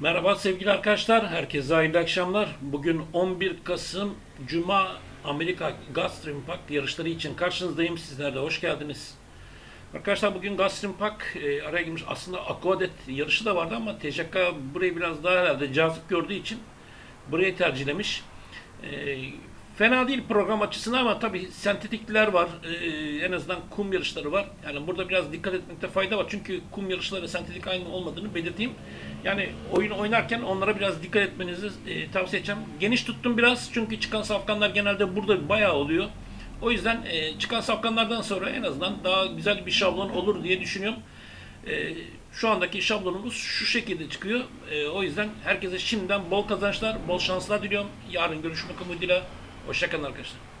Merhaba sevgili arkadaşlar, herkese hayırlı akşamlar. Bugün 11 Kasım Cuma Amerika Gastro Impact yarışları için karşınızdayım. Sizler de hoş geldiniz. Arkadaşlar bugün Gastro Impact e, araya girmiş. Aslında Aquadet yarışı da vardı ama TCK burayı biraz daha herhalde cazip gördüğü için burayı tercihlemiş. E, fena değil program açısından ama tabii sentetikler var. E, en azından kum yarışları var. Yani burada biraz dikkat etmekte fayda var. Çünkü kum yarışları sentetik aynı olmadığını belirteyim. Yani oyun oynarken onlara biraz dikkat etmenizi e, tavsiye edeceğim. Geniş tuttum biraz çünkü çıkan safkanlar genelde burada bayağı oluyor. O yüzden e, çıkan safkanlardan sonra en azından daha güzel bir şablon olur diye düşünüyorum. E, şu andaki şablonumuz şu şekilde çıkıyor. E, o yüzden herkese şimdiden bol kazançlar, bol şanslar diliyorum. Yarın görüşmek umuduyla. Hoşçakalın arkadaşlar.